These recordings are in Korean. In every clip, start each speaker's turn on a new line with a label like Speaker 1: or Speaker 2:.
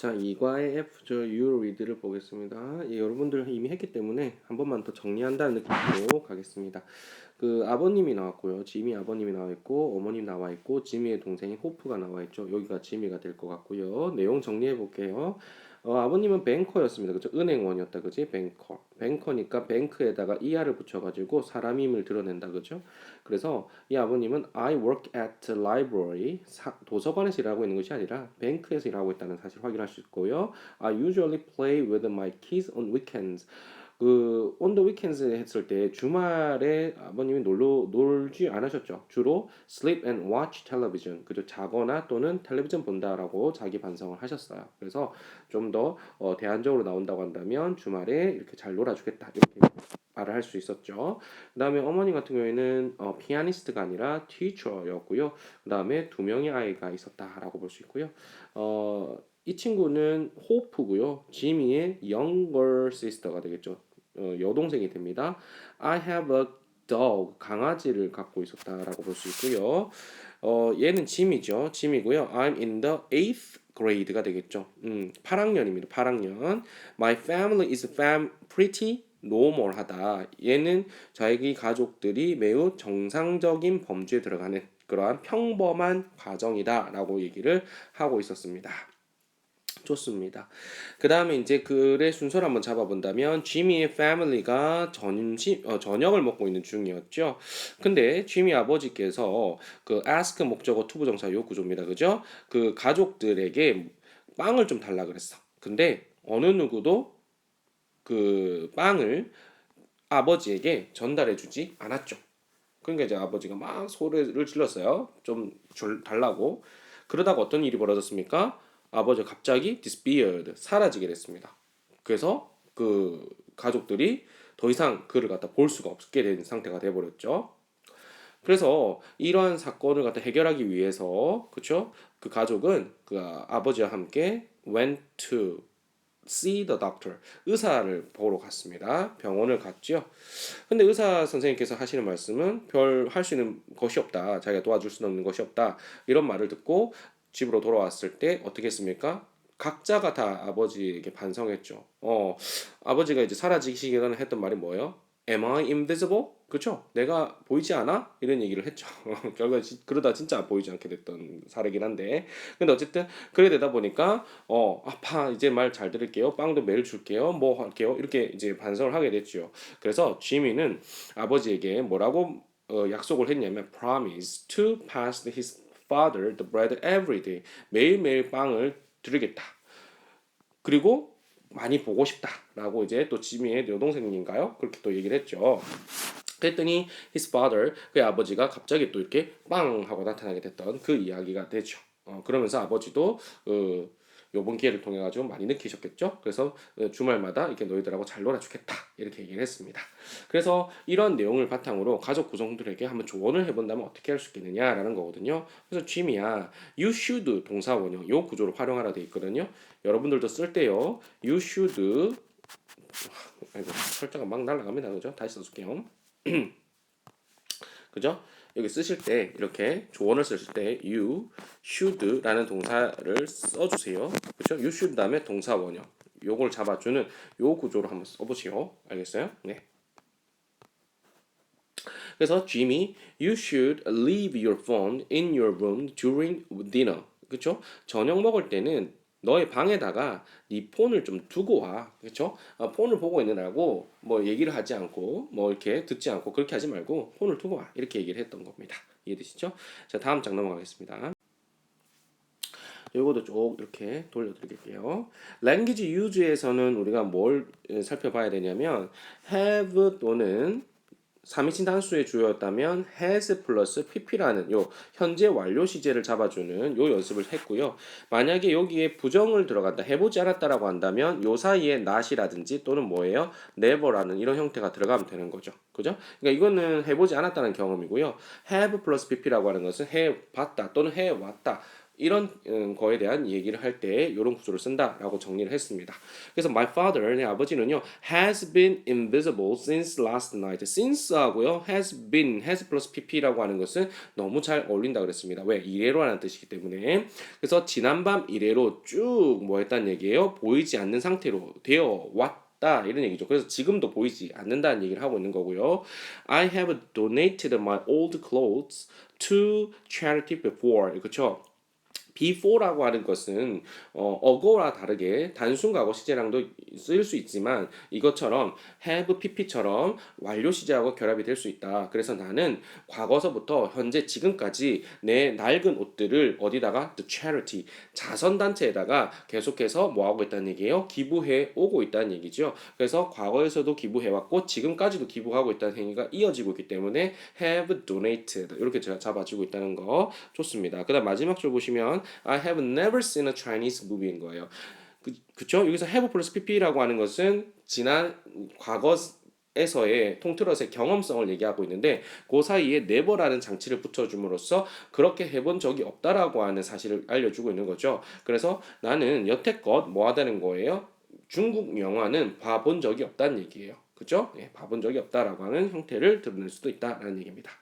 Speaker 1: 자, 2과의 F죠. You read를 보겠습니다. 예, 여러분들 이미 했기 때문에 한 번만 더 정리한다는 느낌으로 가겠습니다. 그 아버님이 나왔고요. 지미 아버님이 나와 있고 어머님 나와 있고 지미의 동생인 호프가 나와 있죠. 여기가 지미가 될 것 같고요. 내용 정리해 볼게요. 어, 아버님은 뱅커였습니다. 그죠? 은행원이었다. 그지? 뱅커. 뱅커니까 뱅크에다가 ER을 붙여가지고 사람임을 드러낸다. 그죠? 그래서 이 아버님은 I work at library. 사, 도서관에서 일하고 있는 것이 아니라 뱅크에서 일하고 있다는 사실 확인할 수 있고요. I usually play with my kids on weekends. 그 온더 위켄즈 했을 때 주말에 아버님이 놀러 놀지 않으셨죠. 주로 sleep and watch television. 그죠? 자거나 또는 텔레비전 본다라고 자기 반성을 하셨어요. 그래서 좀더 어, 대안적으로 나온다고 한다면 주말에 이렇게 잘 놀아주겠다 이렇게 말을 할 수 있었죠. 그다음에 어머니 같은 경우에는 어, 피아니스트가 아니라 티처였고요. 그다음에 두 명의 아이가 있었다라고 볼 수 있고요. 어, 이 친구는 호프고요. 지미의 younger sister가 되겠죠. 어, 여동생이 됩니다. I have a dog 강아지를 갖고 있었다라고 볼 수 있고요. 어, 얘는 짐이죠. 짐이고요. I'm in the eighth grade가 되겠죠. 음, 8학년입니다. 8학년. My family is fam pretty normal하다. 얘는 자기 가족들이 매우 정상적인 범주에 들어가는 그러한 평범한 가정이다라고 얘기를 하고 있었습니다. 좋습니다. 그 다음에 이제 글의 순서를 한번 잡아본다면 지미의 패밀리가 점심 어, 저녁을 먹고 있는 중이었죠. 근데 지미 아버지께서 그 ask 목적어 투부 정사 요 구조입니다. 그죠? 그 가족들에게 빵을 좀 달라 그랬어. 근데 어느 누구도 그 빵을 아버지에게 전달해 주지 않았죠. 그러니까 이제 아버지가 막 소리를 질렀어요. 좀줄 달라고. 그러다가 어떤 일이 벌어졌습니까? 아버지가 갑자기 disappeared 사라지게 됐습니다. 그래서 그 가족들이 더 이상 그를 갖다 볼 수가 없게 된 상태가 돼 버렸죠. 그래서 이러한 사건을 갖다 해결하기 위해서 그렇죠? 그 가족은 그 아버지와 함께 went to see the doctor 의사를 보러 갔습니다. 병원을 갔죠. 근데 의사 선생님께서 하시는 말씀은 별 할 수 있는 것이 없다. 자기가 도와줄 수 없는 것이 없다. 이런 말을 듣고 집으로 돌아왔을 때 어떻게 했습니까? 각자가 다 아버지에게 반성했죠. 어, 아버지가 이제 사라지기 전에 했던 말이 뭐예요? Am I invisible? 그렇죠? 내가 보이지 않아? 이런 얘기를 했죠. 결과 그러다 진짜 보이지 않게 됐던 사례긴 한데. 근데 어쨌든 그래 되다 보니까 어 아파 이제 말 잘 들을게요. 빵도 매일 줄게요. 뭐 할게요. 이렇게 이제 반성을 하게 됐죠. 그래서 지미는 아버지에게 뭐라고 어, 약속을 했냐면 promise to pass his father the bread every day. 매일매일 빵을 드리겠다. 그리고 많이 보고 싶다라고 이제 또 지미의 여동생인가요? 그렇게 또 얘기를 했죠. 그랬더니 his father 그의 아버지가 갑자기 또 이렇게 빵 하고 나타나게 됐던 그 이야기가 되죠. 어, 그러면서 아버지도 어, 요번 기회를 통해 가지고 많이 느끼셨겠죠. 그래서 어, 주말마다 이렇게 너희들하고 잘 놀아주겠다 이렇게 얘기를 했습니다. 그래서 이런 내용을 바탕으로 가족 구성들에게 한번 조언을 해본다면 어떻게 할 수 있겠느냐라는 거거든요. 그래서 지미야, you should 동사 원형 요 구조를 활용하라 돼 있거든요. 여러분들도 쓸 때요, you should 아이고 설자가 막 날아갑니다, 그죠? 다시 써줄게요. 그죠? 여기 쓰실 때 이렇게 조언을 쓰실 때 you should라는 동사를 써주세요. 그렇죠? you should 다음에 동사 원형 요걸 잡아주는 요 구조로 한번 써보시오. 알겠어요? 네. 그래서 Jimmy, you should leave your phone in your room during dinner. 그렇죠? 저녁 먹을 때는 너의 방에다가 네 폰을 좀 두고 와. 그렇죠? 어, 폰을 보고 있느라고 뭐 얘기를 하지 않고 뭐 이렇게 듣지 않고 그렇게 하지 말고 폰을 두고 와. 이렇게 얘기를 했던 겁니다. 이해되시죠? 자, 다음 장 넘어가겠습니다. 요거도 쭉 이렇게 돌려드릴게요. language use에서는 우리가 뭘 살펴봐야 되냐면 have 또는 3인칭 단수의 주어였다면 has 플러스 pp라는 요 현재 완료 시제를 잡아주는 요 연습을 했고요. 만약에 여기에 부정을 들어간다 해보지 않았다라고 한다면 요 사이에 not이라든지 또는 뭐예요? never라는 이런 형태가 들어가면 되는 거죠. 그죠? 그러니까 이거는 해보지 않았다는 경험이고요. have 플러스 pp라고 하는 것은 해봤다 또는 해왔다 이런 음, 거에 대한 얘기를 할 때 이런 구조를 쓴다라고 정리를 했습니다. 그래서 my father 내 아버지는요 has been invisible since last night. since하고요 has been has 플러스 pp라고 하는 것은 너무 잘 어울린다 그랬습니다. 왜 이래로라는 뜻이기 때문에 그래서 지난밤 이래로 쭉 뭐 했다는 얘기예요. 보이지 않는 상태로 되어 왔다. 이런 얘기죠. 그래서 지금도 보이지 않는다는 얘기를 하고 있는 거고요. I have donated my old clothes to charity before. 그렇죠? Before라고 하는 것은 어, 어거와 다르게 단순 과거 시제랑도 쓰일 수 있지만 이것처럼 have pp처럼 완료 시제하고 결합이 될 수 있다. 그래서 나는 과거서부터 현재 지금까지 내 낡은 옷들을 어디다가 the charity 자선 단체에다가 계속해서 뭐 하고 있다는 얘기예요? 기부해 오고 있다는 얘기죠. 그래서 과거에서도 기부해 왔고 지금까지도 기부하고 있다는 행위가 이어지고 있기 때문에 have donated 이렇게 제가 잡아주고 있다는 거 좋습니다. 그다음 마지막 줄 보시면 I have never seen a Chinese movie인 거예요. 그, 그쵸? 여기서 have 플러스 pp라고 하는 것은 지난 과거 에서의 통틀어서의 경험성을 얘기하고 있는데 그 사이에 never라는 장치를 붙여줌으로써 그렇게 해본 적이 없다라고 하는 사실을 알려주고 있는 거죠. 그래서 나는 여태껏 뭐 하다는 거예요? 중국 영화는 봐본 적이 없다는 얘기예요. 그죠? 예, 봐본 적이 없다라고 하는 형태를 드러낼 수도 있다라는 얘기입니다.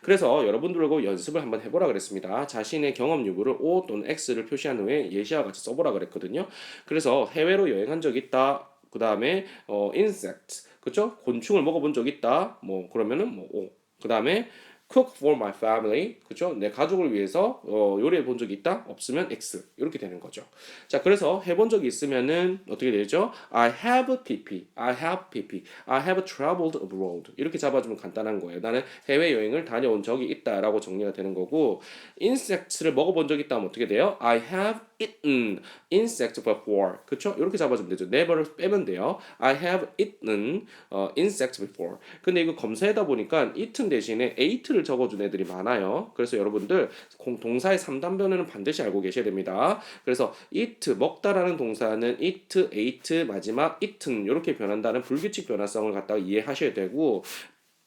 Speaker 1: 그래서 여러분들하고 연습을 한번 해보라 그랬습니다. 자신의 경험 유무를 O 또는 X를 표시한 후에 예시와 같이 써보라 그랬거든요. 그래서 해외로 여행한 적 있다. 그 다음에 어, insect, 그죠? 곤충을 먹어본 적 있다. 뭐 그러면은 뭐 O. 그 다음에 cook for my family, 그죠? 내 가족을 위해서 어, 요리해 본 적이 있다? 없으면 X 이렇게 되는 거죠. 자, 그래서 해본 적이 있으면은 어떻게 되죠? I have PP, I have PP, I have traveled abroad 이렇게 잡아주면 간단한 거예요. 나는 해외 여행을 다녀온 적이 있다 라고 정리가 되는 거고, insects를 먹어본 적이 있다면 어떻게 돼요? I have eaten insect before, 그렇죠? 이렇게 잡아주면 되죠. never를 빼면 돼요. I have eaten 어, insect before. 근데 이거 검사하다 보니까 eaten 대신에 ate를 적어준 애들이 많아요. 그래서 여러분들 공, 동사의 3단 변화는 반드시 알고 계셔야 됩니다. 그래서 eat 먹다라는 동사는 eat, ate 마지막 eaten 이렇게 변한다는 불규칙 변화성을 갖다가 이해하셔야 되고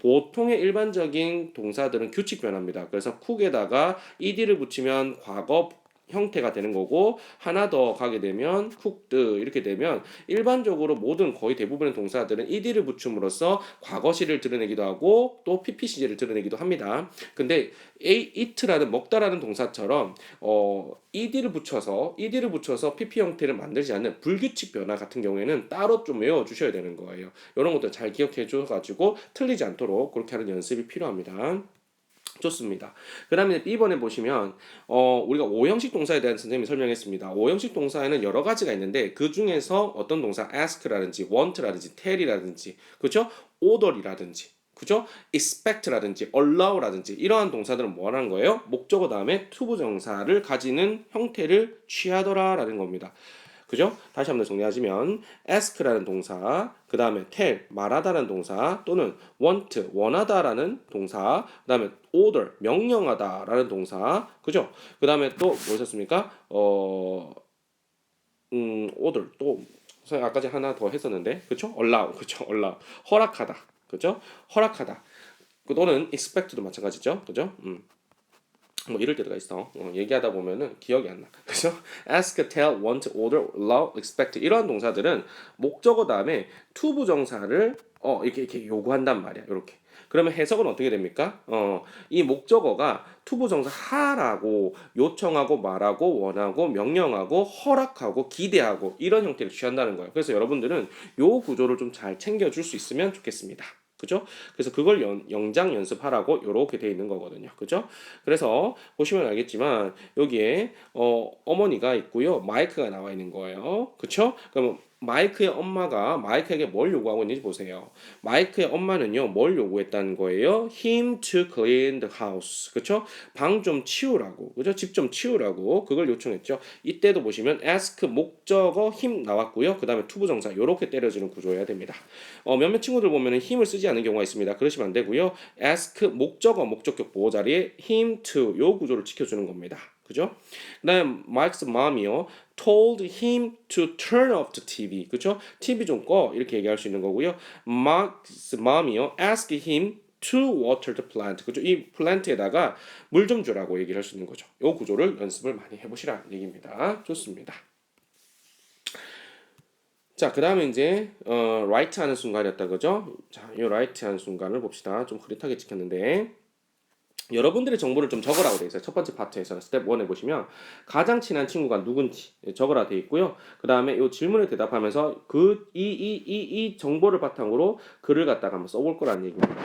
Speaker 1: 보통의 일반적인 동사들은 규칙 변화입니다. 그래서 쿡에다가 ed를 붙이면 과거 형태가 되는 거고 하나 더 가게 되면 쿡드 이렇게 되면 일반적으로 모든 거의 대부분의 동사들은 ed를 붙임으로써 과거시를 드러내기도 하고 또 pp 시제를 드러내기도 합니다. 근데 a eat라는 먹다라는 동사처럼 어 ed를 붙여서 ed를 붙여서 pp 형태를 만들지 않는 불규칙 변화 같은 경우에는 따로 좀 외워 주셔야 되는 거예요. 이런 것도 잘 기억해 줘 가지고 틀리지 않도록 그렇게 하는 연습이 필요합니다. 좋습니다. 그 다음에 B번에 보시면 어, 우리가 오형식 동사에 대한 선생님이 설명했습니다. 오형식 동사에는 여러 가지가 있는데 그 중에서 어떤 동사 ask라든지 want라든지 tell이라든지 그렇죠? order이라든지 그죠? expect라든지 allow라든지 이러한 동사들은 뭐라는 거예요? 목적어 다음에 투부정사를 가지는 형태를 취하더라라는 겁니다. 그죠? 다시 한번 정리하자면 ask라는 동사, 그 다음에 tell 말하다라는 동사 또는 want 원하다라는 동사, 그 다음에 order 명령하다라는 동사, 그죠? 그 다음에 또 뭐였습니까? 어, 음, order 또 아까 전에 하나 더 했었는데, 그죠? allow, 그죠? allow 허락하다, 그죠? 허락하다. 그 또는 expect도 마찬가지죠, 그죠? 음. 뭐 이럴 때가 있어. 어, 얘기하다 보면은 기억이 안 나. 그죠? ask, tell, want, order, allow, expect 이러한 동사들은 목적어 다음에 to 부정사를 어 이렇게 이렇게 요구한단 말이야. 이렇게. 그러면 해석은 어떻게 됩니까? 어, 이 목적어가 투부정사 하라고 요청하고 말하고 원하고 명령하고 허락하고 기대하고 이런 형태를 취한다는 거예요. 그래서 여러분들은 요 구조를 좀 잘 챙겨줄 수 있으면 좋겠습니다. 그죠? 그래서 그걸 연, 영장 연습하라고 이렇게 돼 있는 거거든요. 그죠? 그래서 보시면 알겠지만 여기에 어, 어머니가 있고요. 마이크가 나와 있는 거예요. 그쵸? 그럼 마이크의 엄마가 마이크에게 뭘 요구하고 있는지 보세요. 마이크의 엄마는요, 뭘 요구했다는 거예요? Him to clean the house. 그쵸? 방 좀 치우라고. 그죠? 집 좀 치우라고. 그걸 요청했죠. 이때도 보시면 ask 목적어 힘 나왔고요. 그 다음에 투부 정사. 요렇게 때려주는 구조여야 됩니다. 어, 몇몇 친구들 보면은 힘을 쓰지 않는 경우가 있습니다. 그러시면 안 되고요. ask 목적어 목적격 보호 자리에 him to 요 구조를 지켜주는 겁니다. 그죠? 그다음 마이크스 맘이요. told him to turn off the TV. 그죠? TV 좀 꺼. 이렇게 얘기할 수 있는 거고요. 마이크스 맘이요. ask him to water the plant. 그죠? 이 플랜트에다가 물 좀 주라고 얘기를 할 수 있는 거죠. 이 구조를 연습을 많이 해 보시라는 얘기입니다. 좋습니다. 자, 그 다음에 이제 어, right 하는 순간이었다 그죠? 자, 이 right 하는 순간을 봅시다. 좀 흐릿하게 찍혔는데 여러분들의 정보를 좀 적으라고 되어 있어요. 첫 번째 파트에서는 스텝 1에 보시면 가장 친한 친구가 누군지 적으라 되어 있고요. 그 다음에 이 질문에 대답하면서 그 이 이 이 이 정보를 바탕으로 글을 갖다가 한번 써볼 거라는 얘기입니다.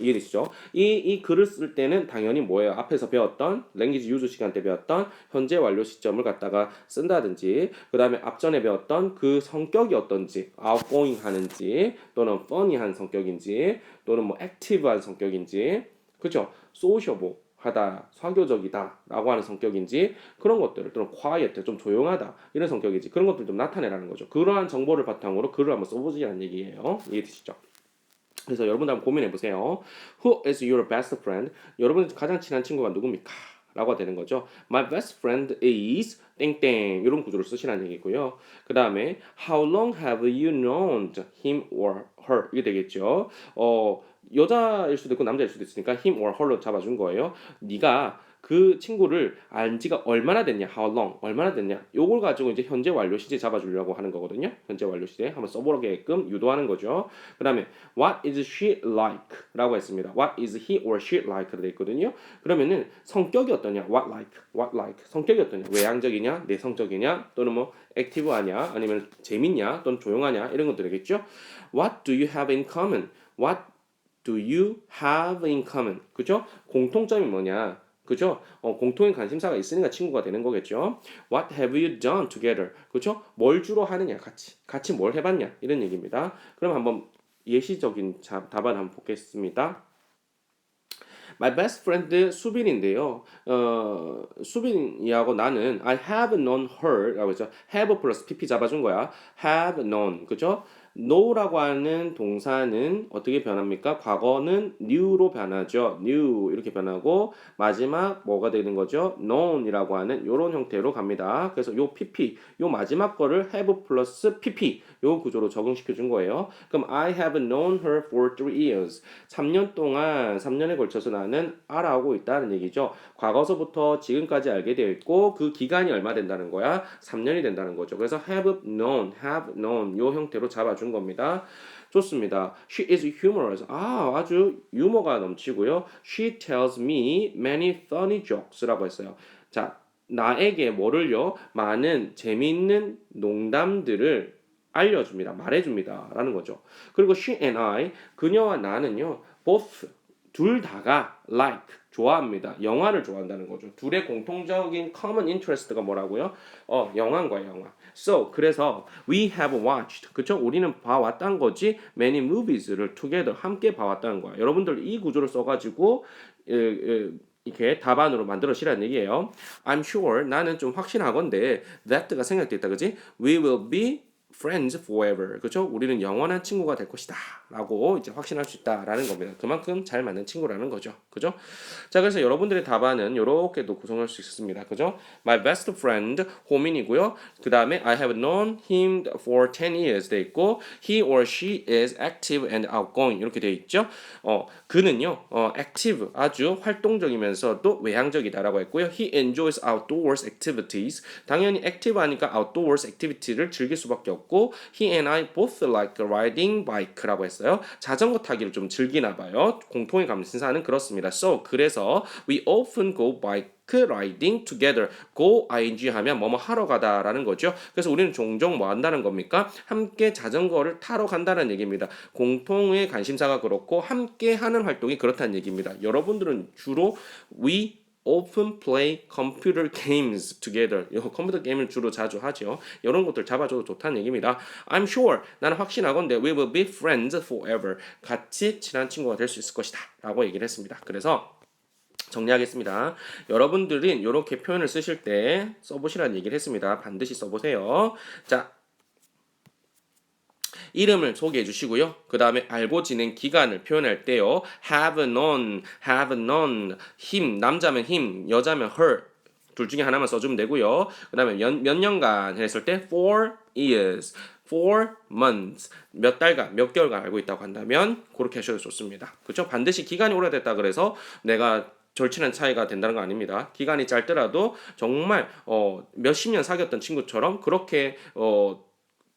Speaker 1: 이해되시죠? 이, 이 글을 쓸 때는 당연히 뭐예요? 앞에서 배웠던 랭귀지 유즈 시간 때 배웠던 현재 완료 시점을 갖다가 쓴다든지 그 다음에 앞전에 배웠던 그 성격이 어떤지 outgoing 하는지 또는 funny한 성격인지 또는 뭐 active한 성격인지 그죠? sociable 하다, 사교적이다 라고 하는 성격인지 그런 것들을 또는 quiet, 좀 조용하다 이런 성격인지 그런 것들 좀 나타내라는 거죠. 그러한 정보를 바탕으로 글을 한번 써보시라는 얘기예요. 이해되시죠? 그래서 여러분들 한번 고민해 보세요. Who is your best friend? 여러분 가장 친한 친구가 누굽니까? 라고 되는 거죠. My best friend is 땡땡 이런 구조를 쓰시라는 얘기고요. 그 다음에 How long have you known him or her? 이게 되겠죠. 어 여자일 수도 있고 남자일 수도 있으니까 him or her로 잡아준 거예요. 네가 그 친구를 안 지가 얼마나 됐냐, how long, 얼마나 됐냐, 요걸 가지고 이제 현재 완료 시제 잡아주려고 하는 거거든요. 현재 완료 시제 한번 써보게끔 유도하는 거죠. 그 다음에 what is she like? 라고 했습니다. what is he or she like로 돼 있거든요. 그러면은 성격이 어떠냐, what like, what like, 성격이 어떠냐, 외향적이냐, 내성적이냐, 또는 뭐 액티브하냐, 아니면 재밌냐, 또는 조용하냐 이런 것들이겠죠. what do you have in common? what do you have in common? 그죠? 공통점이 뭐냐? 그죠? 어, 공통의 관심사가 있으니까 친구가 되는 거겠죠. What have you done together? 그죠? 뭘 주로 하느냐, 같이. 같이 뭘 해봤냐? 이런 얘기입니다. 그럼 한번 예시적인 자, 답안 한번 보겠습니다. My best friend 수빈인데요. 어, 수빈이하고 나는 I have known her라고 했죠. have 플러스 pp 잡아준 거야. have known. 그죠? Know라고 하는 동사는 어떻게 변합니까? 과거는 new로 변하죠. new 이렇게 변하고 마지막 뭐가 되는 거죠? known이라고 하는 이런 형태로 갑니다. 그래서 요 pp 요 마지막 거를 have 플러스 pp 요 구조로 적용시켜 준 거예요. 그럼 I have known her for three years. 3년 동안 3년에 걸쳐서 나는 알아오고 있다는 얘기죠. 과거서부터 지금까지 알게 되어 있고 그 기간이 얼마 된다는 거야? 3년이 된다는 거죠. 그래서 have known, have known 요 형태로 잡아준 겁니다. 좋습니다. She is humorous. 아, 아주 유머가 넘치고요. She tells me many funny jokes라고 했어요. 자, 나에게 뭐를요? 많은 재미있는 농담들을 알려줍니다. 말해줍니다. 라는 거죠. 그리고 she and I, 그녀와 나는요, both, 둘 다가 like, 좋아합니다. 영화를 좋아한다는 거죠. 둘의 공통적인 common interest가 뭐라고요? 어, 영화인 거예요, 영화. So, 그래서 we have watched. 그쵸? 우리는 봐왔단 거지. many movies를 together 함께 봐왔다는 거야. 여러분들 이 구조를 써가지고 에, 에, 이렇게 답안으로 만들어시라는 얘기예요. I'm sure 나는 좀 확신하건데 that가 생략됐다 그지? We will be friends forever. 그죠? 우리는 영원한 친구가 될 것이다. 라고 이제 확신할 수 있다라는 겁니다. 그만큼 잘 맞는 친구라는 거죠. 그죠? 자, 그래서 여러분들의 답안은 이렇게도 구성할 수 있습니다. 그죠? My best friend 호민이고요. 그 다음에 I have known him for 10 years 돼 있고 he or she is active and outgoing 이렇게 돼 있죠. 어, 그는요. 어, active 아주 활동적이면서도 외향적이다라고 했고요. He enjoys outdoors activities. 당연히 active 하니까 outdoors activity를 즐길 수밖에 없고 he and I both like riding bike라고 했어요. 자전거 타기를 좀 즐기나 봐요. 공통의 감신사는 그렇습니다. So 그래서 we often go bike riding together. go ing 하면 뭐뭐 하러 가다라는 거죠. 그래서 우리는 종종 뭐 한다는 겁니까? 함께 자전거를 타러 간다는 얘기입니다. 공통의 관심사가 그렇고 함께 하는 활동이 그렇다는 얘기입니다. 여러분들은 주로 we often play computer games together. 이 컴퓨터 게임을 주로 자주 하죠. 이런 것들 잡아줘도 좋다는 얘기입니다. I'm sure 나는 확신하건대 we will be friends forever. 같이 친한 친구가 될 수 있을 것이다. 라고 얘기를 했습니다. 그래서 정리하겠습니다. 여러분들은 이렇게 표현을 쓰실 때 써보시라는 얘기를 했습니다. 반드시 써보세요. 자, 이름을 소개해 주시고요. 그 다음에 알고 지낸 기간을 표현할 때요. have known, have known, him, 남자면 him, 여자면 her. 둘 중에 하나만 써주면 되고요. 그 다음에 몇, 몇 년간 했을 때 four years. four months 몇 달간 몇 개월간 알고 있다고 한다면 그렇게 하셔도 좋습니다. 그렇죠? 반드시 기간이 오래됐다 그래서 내가 절친한 차이가 된다는 거 아닙니다. 기간이 짧더라도 정말 어 몇십 년 사귀었던 친구처럼 그렇게 어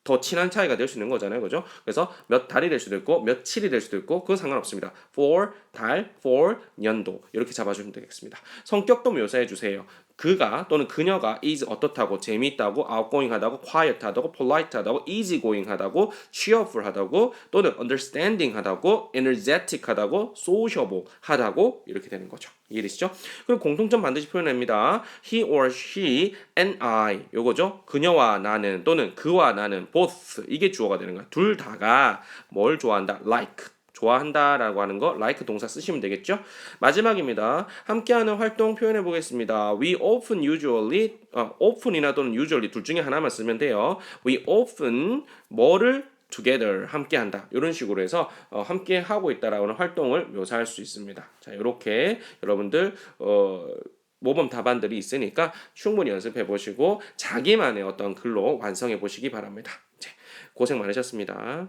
Speaker 1: 더 친한 차이가 될 수 있는 거잖아요. 그죠? 그래서 몇 달이 될 수도 있고 며칠이 될 수도 있고 그건 상관없습니다. for 달, for 년도 이렇게 잡아주면 되겠습니다. 성격도 묘사해 주세요. 그가 또는 그녀가 is 어떻다고 재미있다고 outgoing하다고 quiet하다고 polite하다고 easygoing하다고 cheerful하다고 또는 understanding하다고 energetic하다고 sociable하다고 이렇게 되는 거죠. 이해되시죠? 그리고 공통점 반드시 표현합니다. he or she and I 요거죠. 그녀와 나는 또는 그와 나는 both 이게 주어가 되는 거야. 둘 다가 뭘 좋아한다? like 좋아한다라고 하는 거 like 동사 쓰시면 되겠죠? 마지막입니다. 함께하는 활동 표현해 보겠습니다. We often usually 어, often이나 또는 usually 둘 중에 하나만 쓰면 돼요. We often 뭐를 together 함께 한다 이런 식으로 해서 어, 함께 하고 있다라는 활동을 묘사할 수 있습니다. 자 이렇게 여러분들 어, 모범 답안들이 있으니까 충분히 연습해 보시고 자기만의 어떤 글로 완성해 보시기 바랍니다. 네, 고생 많으셨습니다.